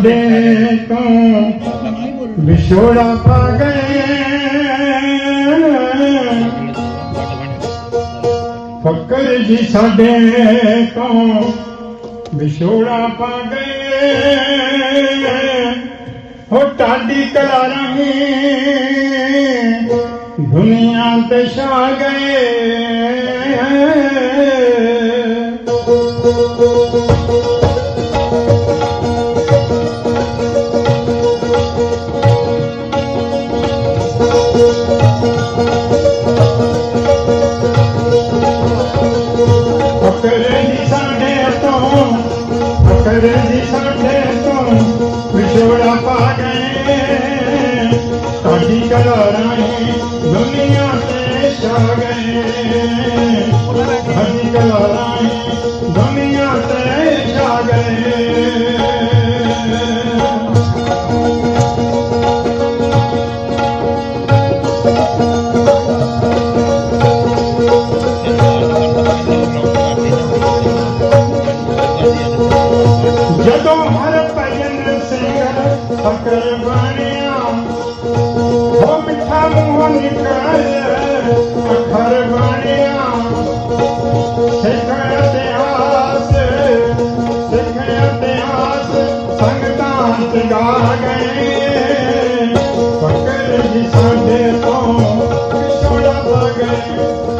ਸਾਡੇ ਤੋਂ ਵਿਛੋੜਾ ਪਾ ਗਏ ਫਕਰ ਜੀ ਸਾਡੇ ਤੋਂ ਵਿਛੋੜਾ ਪਾ ਗਏ ਹੋ ਟਾਡੀ ਕਲਾ ਰਹੀ ਦੁਨੀਆ ਤੇ ਛਾ ਗਏ ਬਣਿਆ ਹੋ ਮਿੱਠਾ ਮੂੰਹ ਨਿਕਾਲੇ ਅਖਰ Música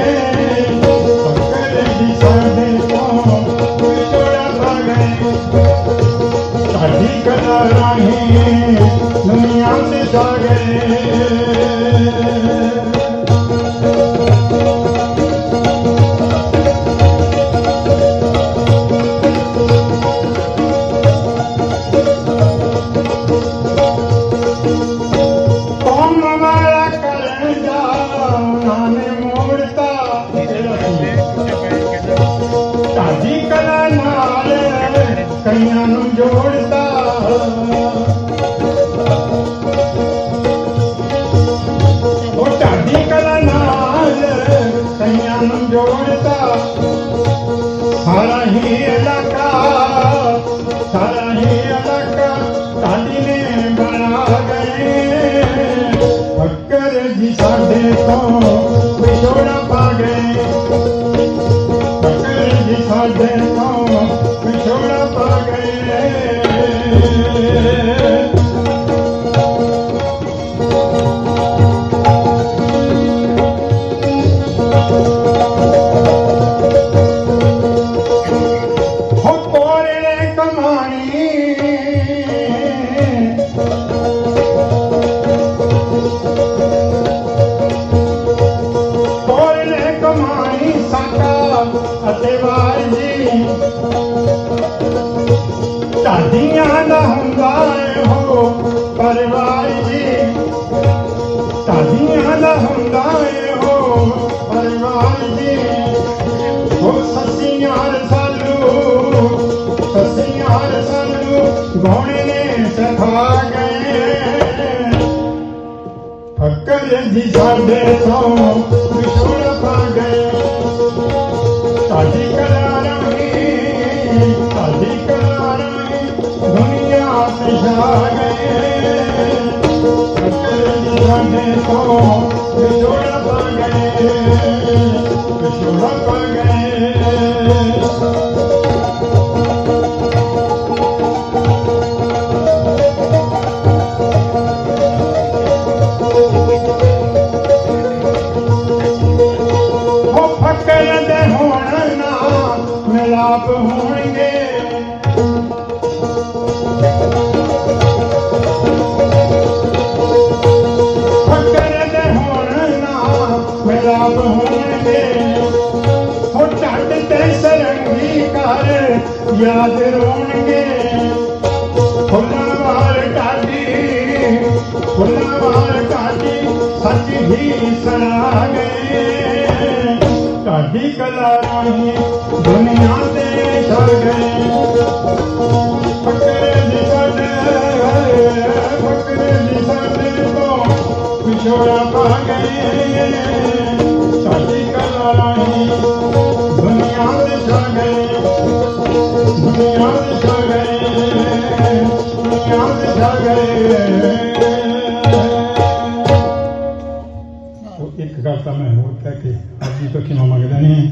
अधिक न रहे दुनिया में जागे Oh. ਮਾਰੀ ਢਾਡੀਆਂ ਦਾ ਹੁੰਦਾ ਏ ਹੋ ਪਰਵਾਨ ਜੀ ਹੋ ਸੱਸੀਆਂ ਸਾਨੂੰ ਸੱਸੀਆਂ ਸਾਨੂੰ ਗਾਉਣੇ ਨੇ ਸਿਖਾ ਗਏ ਫੱਕਰ ਜੀ ਸਾਡੇ ਤੋਂ ਵਿਛੜ ਪਾ ਗਏ ਸਾਡੀ ਕਰਾਰ ਨਹੀਂ ਸਾਡੀ ਕਰਾਰ ਨਹੀਂ ਦੁਨੀਆ ਤੇ ਜਾ ਗਏ ભગવાનને તો ਯਾਦ ਰੋਣਗੇ। ਫੁੱਲਾਂ ਵਾਲ ਢਾਡੀ, ਫੁੱਲਾਂ ਵਾਲ ਢਾਡੀ ਸੱਚ ਹੀ ਸਣਾ ਗਏ ਢਾਡੀ ਕਲਾ ਰਾਹੀਂ ਦੁਨੀਆ ਤੇ ਛਾ ਗਏ ਫਕਰੇ ਦੀ ਸਾਡੇ ਫਕਰੇ ਦੀ ਸਾਡੇ ਤੋਂ ਵਿਛੋੜਾ ਪਾ ਗਏ ਇੱਕ ਗੱਲ ਤਾਂ ਮੈਂ ਹੋਰ ਕਹਿ ਕੇ ਅੱਜ ਤੋਂ ਕਿਉਂ ਮੰਗਦਾ ਨਹੀਂ?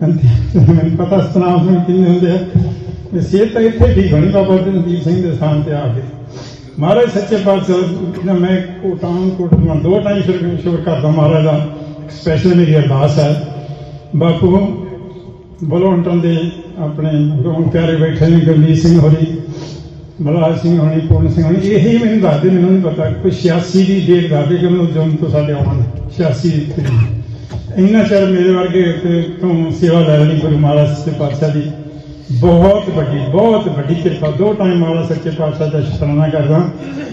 ਕਹਿੰਦੇ, ਮੈਨੂੰ ਪਤਾ ਸਤਨਾਮ ਸਿੰਘ ਕਿੰਨੇ ਹੁੰਦੇ ਆ। ਸਿਹਤ ਤਾਂ ਇੱਥੇ ਠੀਕ ਹੋਣੀ, ਬਾਬਾ ਰਣਜੀਤ ਸਿੰਘ ਦੇ ਸਥਾਨ ਤੇ ਆ ਕੇ। ਮਹਾਰਾਜ ਸੱਚੇ ਪਾਤਸ਼ਾਹ ਮੈਂ ਕੋਟਾਂ ਕੋਟਾਂ ਦੋ ਟਾਈਮ ਸ਼ੁਰੂ ਸ਼ੁਰੂ ਕਰਦਾ ਮਹਾਰਾਜ ਦਾ ਸਪੈਸ਼ਲ ਮੇਰੀ ਅਰਦਾਸ ਹੈ। ਬਾਪੂ, ਬਲੋਂਟਨ ਦੇ ਆਪਣੇ ਗੋਂ ਪਿਆਰੇ ਬੈਠੇ ਨੇ ਗਰਮੀਤ ਸਿੰਘ ਹੋਰੀ। ਮਲਰਾਜ ਸਿੰਘ ਹੋਣੀ, ਪੂਰਨ ਸਿੰਘ ਹੋਣੀ, ਇਹੀ ਮੈਨੂੰ ਦੱਸਦੇ, ਮੈਨੂੰ ਨਹੀਂ ਪਤਾ। ਕੋਈ 86 ਦੀ ਡੇਟ ਦੱਸਦੇ ਕਿ ਮੈਨੂੰ ਜਨਮ ਤੋਂ ਸਾਡੇ ਆਉਣ 86 ਇੰਨਾ ਚਿਰ ਮੇਰੇ ਵਰਗੇ ਤੋਂ ਸੇਵਾ ਲੈ ਲਈ ਗੁਰੂ ਮਹਾਰਾਜ ਸੱਚੇ ਪਾਤਸ਼ਾਹ ਦੀ। ਬਹੁਤ ਵੱਡੀ ਬਹੁਤ ਵੱਡੀ ਕਿਰਪਾ। ਦੋ ਟਾਈਮ ਮਹਾਰਾਜ ਸੱਚੇ ਪਾਤਸ਼ਾਹ ਦਾ ਸ਼ੁਕਰਾਨਾ ਕਰਦਾ।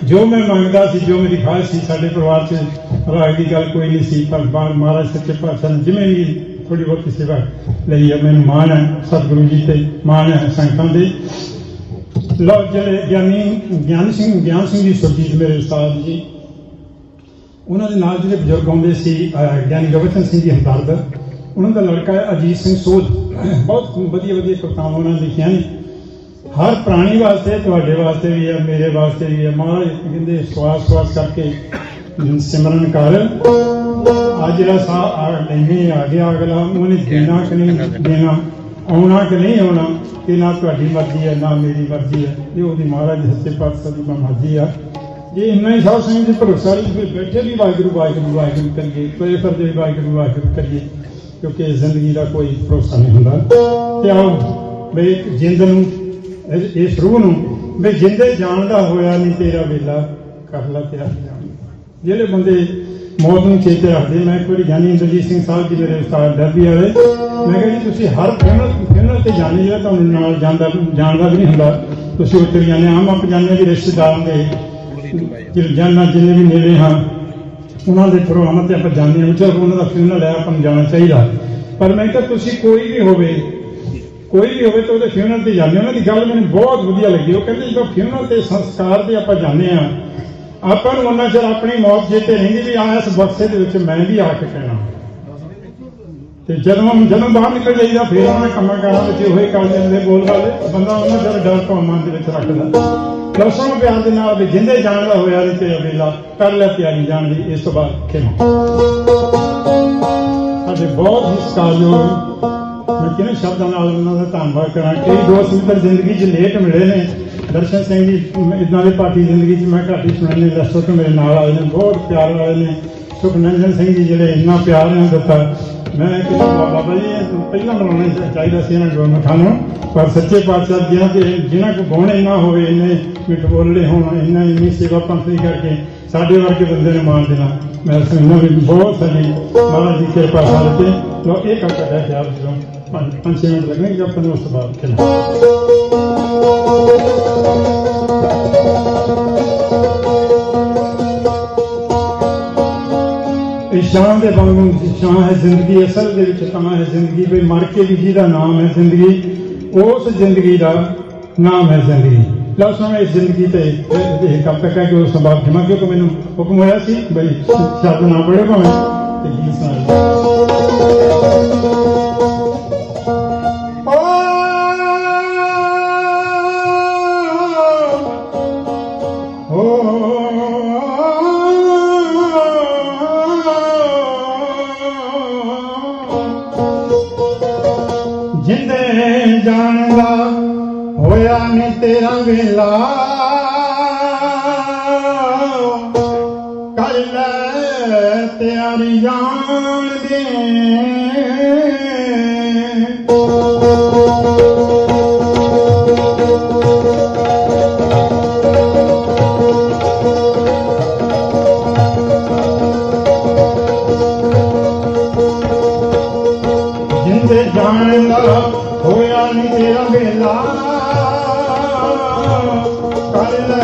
ਜੋ ਮੈਂ ਮੰਗਦਾ ਸੀ, ਜੋ ਮੇਰੀ ਖਾਹਿਸ਼ ਸੀ, ਸਾਡੇ ਪਰਿਵਾਰ 'ਚ ਰਾਜ ਦੀ ਗੱਲ ਕੋਈ ਨਹੀਂ ਸੀ, ਪਰ ਮਹਾਰਾਜ ਸੱਚੇ ਪਾਤਸ਼ਾਹ ਨੇ ਜਿਵੇਂ ਵੀ ਥੋੜੀ ਬਹੁਤੀ ਸੇਵਾ ਲਈ ਹੈ ਮੈਨੂੰ ਮਾਣ ਹੈ, ਸਤਿਗੁਰੂ ਜੀ ਤੇ ਮਾਣ ਹੈ, ਸੰਗਤਾਂ ਦੇ ਲਓ ਜਿਹੜੇ ਗਿਆਨੀ ਗਿਆਨ ਸਿੰਘ ਗਿਆਨ ਸਿੰਘ ਜੀ, ਸੁਰਜੀਤ ਮੇਰੇ ਉਸਤਾਦ ਜੀ। ਉਹਨਾਂ ਦੇ ਨਾਲ ਜਿਹੜੇ ਬਜ਼ੁਰਗ ਆਉਂਦੇ ਸੀ ਗਿਆਨੀ ਗਵਚਨ ਸਿੰਘ ਜੀ ਹਮਦਰਦ ਉਹਨਾਂ ਦਾ ਲੜਕਾ ਹੈ ਅਜੀਤ ਸਿੰਘ ਸੋਧ ਬਹੁਤ ਵਧੀਆ ਵਧੀਆ ਕਵਿਤਾਵਾਂ ਉਹਨਾਂ ਨੇ ਲਿਖੀਆਂ ਨੇ। ਹਰ ਪ੍ਰਾਣੀ ਵਾਸਤੇ, ਤੁਹਾਡੇ ਵਾਸਤੇ ਵੀ ਹੈ, ਮੇਰੇ ਵਾਸਤੇ ਵੀ ਹੈ। ਮਹਾਰਾਜ ਕਹਿੰਦੇ ਸਵਾਸ ਸਵਾਸ ਕਰਕੇ ਸਿਮਰਨ ਕਰ। ਅੱਜ ਜਿਹੜਾ ਸਾ ਆ ਨਹੀਂ ਆ ਗਿਆ ਅਗਲਾ। ਉਹਨੇ ਦੇਣਾ ਕਿ ਨਹੀਂ, ਦੇਣਾ, ਆਉਣਾ ਕਿ ਨਹੀਂ ਆਉਣਾ? ਇਹ ਨਾ ਤੁਹਾਡੀ ਮਰਜ਼ੀ ਹੈ, ਨਾ ਮੇਰੀ ਮਰਜ਼ੀ ਹੈ। ਇਹ ਉਹਦੀ ਮਹਾਰਾਜ ਸੱਚੇ ਪਾਤਸ਼ਾਹ ਦੀ ਮਰਜ਼ੀ ਆ। ਜੇ ਇੰਨਾ ਹੀ ਸਾਧ ਸੰਗਤ ਦੀ ਭਰੋਸਾ ਨਹੀਂ ਫਿਰ ਬੈਠੇ ਵੀ ਵਾਹਿਗੁਰੂ ਵਾਹਿਗੁਰੂ ਵਾਹਿਗੁਰੂ ਕਰੀਏ, ਕੋਈ ਫਿਰਦੇ ਵੀ ਵਾਹਿਗੁਰੂ ਵਾਹਿਗੁਰੂ ਕਰੀਏ, ਕਿਉਂਕਿ ਜ਼ਿੰਦਗੀ ਦਾ ਕੋਈ ਭਰੋਸਾ ਨਹੀਂ ਹੁੰਦਾ। ਤੇ ਆਓ ਬਈ ਜਿੰਦ ਨੂੰ, ਇਸ- ਰੂਹ ਨੂੰ ਬਈ ਜਿੰਦੇ ਜਾਣਦਾ ਹੋਇਆ ਨਹੀਂ ਤੇਰਾ ਵੇਲਾ, ਕਰ ਲਾ ਤੇਰਾ ਜਾਣ। ਜਿਹੜੇ ਬੰਦੇ ਮੌਤ ਨੂੰ ਚੇਤੇ ਰੱਖਦੇ ਮੈਂ ਇੱਕ ਵਾਰੀ ਗਿਆਨੀ ਇੰਦਰਜੀਤ ਸਿੰਘ ਸਾਹਿਬ ਜੀ ਮੇਰੇ ਉਸਤਾਦ ਡੱਬੀ ਵਾਲੇ। ਮੈਂ ਕਿਹਾ ਜੀ, ਤੁਸੀਂ ਹਰ ਫਿਲਮ ਫਿਲਮ ਤੇ ਜਾਂਦੇ ਜਿਹੜਾ ਤੁਹਾਨੂੰ ਨਾਲ ਜਾਂਦਾ ਜਾਣਦਾ ਵੀ ਨਹੀਂ ਹੁੰਦਾ। ਤੁਸੀਂ ਉੱਤਰ ਜਾਂਦੇ ਆਮ ਆਪ ਜਾਂਦੇ ਵੀ ਰਿਸ਼ਤੇਦਾਰਾਂ ਦੇ। ਜਿਹੜੇ ਜਾਨਾਂ ਜਿੰਨੇ ਵੀ ਨੇੜੇ ਹਾਂ, ਉਹਨਾਂ ਦੇ ਪ੍ਰੋਗਰਾਮਾਂ ਤੇ ਆਪਾਂ ਜਾਂਦੇ ਹਾਂ ਚਲੋ ਉਹਨਾਂ ਦਾ ਫਿਲਮ ਲੈ ਆਪਾਂ ਨੂੰ ਜਾਣਾ ਚਾਹੀਦਾ। ਪਰ ਮੈਂ ਕਿਹਾ, ਤੁਸੀਂ ਕੋਈ ਵੀ ਹੋਵੇ, ਕੋਈ ਵੀ ਹੋਵੇ ਤਾਂ ਉਹਦੇ ਫਿਊਨਲ ਤੇ ਜਾਂਦੇ ਹੋ। ਉਹਨਾਂ ਦੀ ਗੱਲ ਮੈਨੂੰ ਬਹੁਤ ਵਧੀਆ ਲੱਗੀ। ਉਹ ਕਹਿੰਦੇ, ਜਦੋਂ ਫਿਊਨਲ ਤੇ ਸੰਸਕਾਰ ਤੇ ਆਪਾਂ ਜਾਂਦੇ ਆ ਆਪਾਂ ਨੂੰ ਉਹਨਾਂ ਚਿਰ ਆਪਣੀ ਮੌਤ ਜੇਤੇ ਰਹਿੰਦੀ ਵੀ ਆ ਇਸ ਬਕਸੇ ਦੇ ਵਿੱਚ ਮੈਂ ਵੀ ਆ ਕੇ ਕਹਿਣਾ। ਤੇ ਜਦੋਂ ਜਦੋਂ ਬਾਹਰ ਨਿਕਲ ਜਾਈਦਾ, ਫਿਰ ਉਹਨਾਂ ਕੰਮਾਂ ਕਾਰਾਂ ਵਿੱਚ ਉਹੀ ਕਰ ਜਾਂਦੇ ਬੋਲ ਵਾਲੇ ਬੰਦਾ ਉਹਨਾਂ ਚਿਰ ਡਰ ਤੋਂ ਦੇ ਵਿੱਚ ਰੱਖਦਾ। ਦਰਸ਼ਨ ਪਿਆਰ ਦੇ ਨਾਲ ਵੀ ਜਿੰਦੇ ਜਾਣ ਦਾ ਹੋਇਆ ਤੇ ਵੇਲਾ ਕਰ ਲੈ ਤਿਆਰੀ ਜਾਣ ਦੀ, ਇਸ ਤੋਂ ਬਾਅਦ ਖੇਮਾ। ਸਾਡੇ ਬਹੁਤ ਹੀ ਸਤਿਕਾਰਯੋਗ ਮੈਂ ਕਿਹਨੇ ਸ਼ਬਦਾਂ ਨਾਲ ਉਹਨਾਂ ਦਾ ਧੰਨਵਾਦ ਕਰਾਂ ਕਈ ਦੋਸਤ ਮਿੱਤਰ ਜ਼ਿੰਦਗੀ 'ਚ ਲੇਟ ਮਿਲੇ ਨੇ। ਦਰਸ਼ਨ ਸਿੰਘ ਜੀ ਇਦਾਂ ਦੇ ਪਾਰਟੀ ਜ਼ਿੰਦਗੀ 'ਚ ਮੈਂ ਘੱਟ ਹੀ ਸੁਣਨੇ ਰਸਤੋਂ ਤੋਂ ਮੇਰੇ ਨਾਲ ਆਏ ਨੇ, ਬਹੁਤ ਪਿਆਰ ਵਾਲੇ ਨੇ। ਸੁਖਨੰਦਨ ਸਿੰਘ ਜੀ ਜਿਹੜੇ ਇੰਨਾ ਪਿਆਰ ਨੇ ਦਿੱਤਾ। ਮੈਂ ਕਿਹਾ ਬਾਬਾ ਜੀ ਪਹਿਲਾਂ ਮਨਾਉਣਾ ਚਾਹੀਦਾ ਸੀ ਇਹਨਾਂ ਗੁਰਮਖਾਂ ਨੂੰ, ਪਰ ਸੱਚੇ ਪਾਤਸ਼ਾਹ ਜਿਨ੍ਹਾਂ ਦੇ ਜਿਨ੍ਹਾਂ ਕੋ ਗੁਣ ਨਾ ਹੋਵੇ, ਇੰਨੇ ਮਿੱਠ ਬੋਲੜੇ ਹੋਣ ਇਹਨਾਂ ਇੰਨੀ ਸੇਵਾ ਪੰਥੀ ਕਰਕੇ ਸਾਡੇ ਵਰਗੇ ਬੰਦੇ ਨੂੰ ਮਾਣ ਦੇਣਾ। ਮੈਂ ਸੁਣਨਾ ਵੀ ਬਹੁਤ ਸਾਡੀ ਮਹਾਰਾਜ ਦੀ ਕਿਰਪਾ ਸਾਡੇ ਤੇ ਲੋ ਇਹ ਕੰਮ ਕਰਦਾ ਖਿਆਲ ਜਦੋਂ ਪੰਜ ਪੰਜ ਛੇ ਮਿੰਟ ਲੱਗਣਗੇ ਦੇ ਵਾਂਗੂ ਸ਼ਾਨ ਹੈ ਜ਼ਿੰਦਗੀ ਅਸਲ ਦੇ ਵਿੱਚ ਤਾਂ ਹੈ ਜ਼ਿੰਦਗੀ ਵੀ ਮਰ ਕੇ ਵੀ ਜਿਹਦਾ ਨਾਮ ਹੈ ਜ਼ਿੰਦਗੀ ਉਸ ਜ਼ਿੰਦਗੀ ਦਾ ਨਾਮ ਹੈ ਜ਼ਿੰਦਗੀ ਲਓ ਸੁਣੋ ਇਸ ਜ਼ਿੰਦਗੀ ਤੇ ਇਹ- ਇਹ ਤੱਕ ਹੈ ਕਿ ਉਸ ਤੋਂ ਜਮਾ ਕਿਉਂਕਿ ਮੈਨੂੰ ਹੁਕਮ ਹੋਇਆ ਸੀ ਬਈ ਸ਼ਬਦ ਨਾ ਪੜਿਓ ਭਾਵੇਂ ਤੇ ਗੀਤ ਸੁਣਾ ਜਾਣਦਾ ਹੋਇਆ ਨੀ ਤੇਰਾ ਵੇਲਾ ਕਰ ਲੈ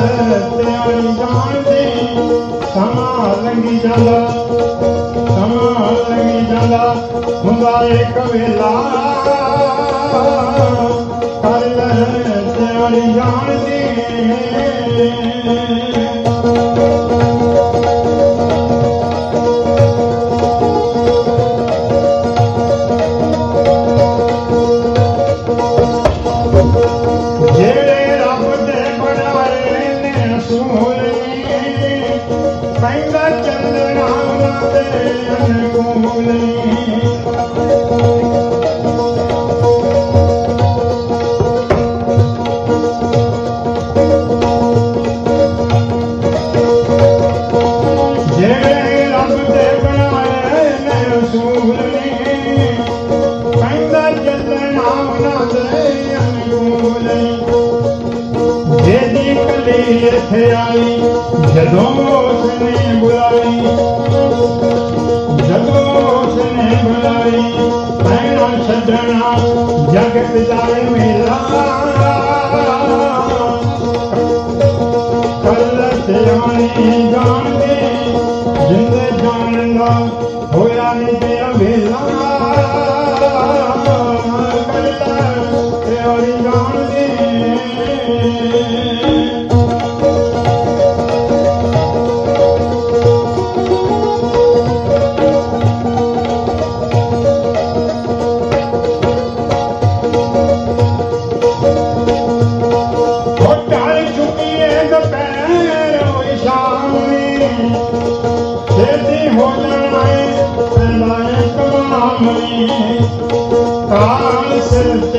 ਤਿਆਰੀ ਜਾਣਦੀ ਸਮਾਂ ਲੰਘੀ ਜਾਂਦਾ ਸਮਾਂ ਲੰਘੀ ਜਾਂਦਾ ਹੁੰਦਾ ਏਕ ਵੇਲਾ ਕਰ ਲੈ ਤਿਆਰੀ ਜਾਣਦੀ ਇੱਥੇ ਆਈ ਜਦੋਂ ਉਸਨੇ ਬੁਲਾਈ ਜਦੋਂ ਉਸਨੇ ਬੁਲਾਈ ਪੈਣਾ ਛੱਡਣਾ ਜਗਤ ਜਾਏ ਮੇਲਾ ਕੱਲ ਸਿਆਣੀ ਜਾਣਦੇ ਜਿੰਦੇ ਜਾਣਦਾ ਕਾਲ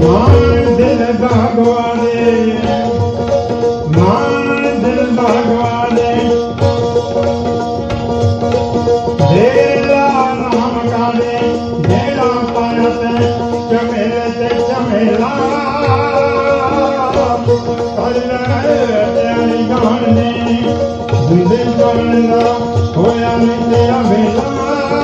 ਮਾਨ ਦਿਲ ਦਾ ਗਵਾਲੇ ਮਾਨ ਦਿਲ ਦਾ ਗਵਾਲੇ ਜਿਹੜਾ ਨਾਮ ਕਾਲੇ ਜਿਹੜਾ ਪਾਰਤ ਚਮੇਲੇ ਤੇ ਚਮੇਲਾ ਕਰ ਲੈ ਤੇਰੀ ਜਾਣਨੀ ਜਿੰਦੇ ਜਾਣਦਾ ਹੋਇਆ ਨਹੀਂ ਤੇਰਾ ਵੇਲਾ ਕਰ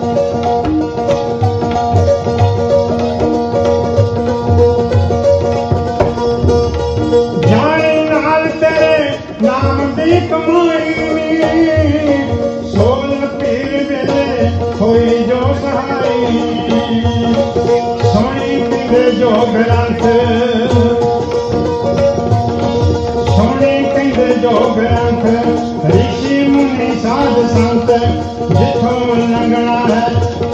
ਗ੍ਰੰਥ ਸੋਹਣੀ ਕਹਿੰਦੇ ਜੋ ਗ੍ਰੰਥ ਰਿਸ਼ੀ ਮੁਨੀ ਸਾਧ ਸੰਤ, ਜਿੱਥੋਂ ਲੰਘਣਾ ਹੈ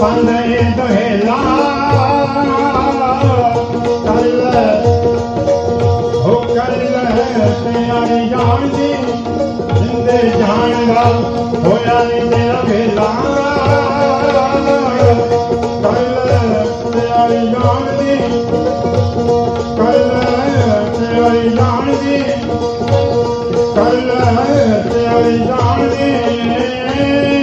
ਪੰਧ ਇਹ ਦੁਹੇਲਾ ਕਰ ਲੈ ਹੋ ਕਰ ਲੈ ਤਿਆਰੀ ਜਾਣਦੀ, ਜਿੰਦੇ ਜਾਣਦਾ ਹੋਇਆ ਨਹੀਂ ਤੇਰਾ ਵੇਲਾ ਕੱਲ ਤਿਆਰੀ ਜਾਣਦੀ ਕੱਲ ਤਿਆਰੀ ਜਾਣਦੀ ਕੱਲ ਤੇ ਜਾਣਦੀ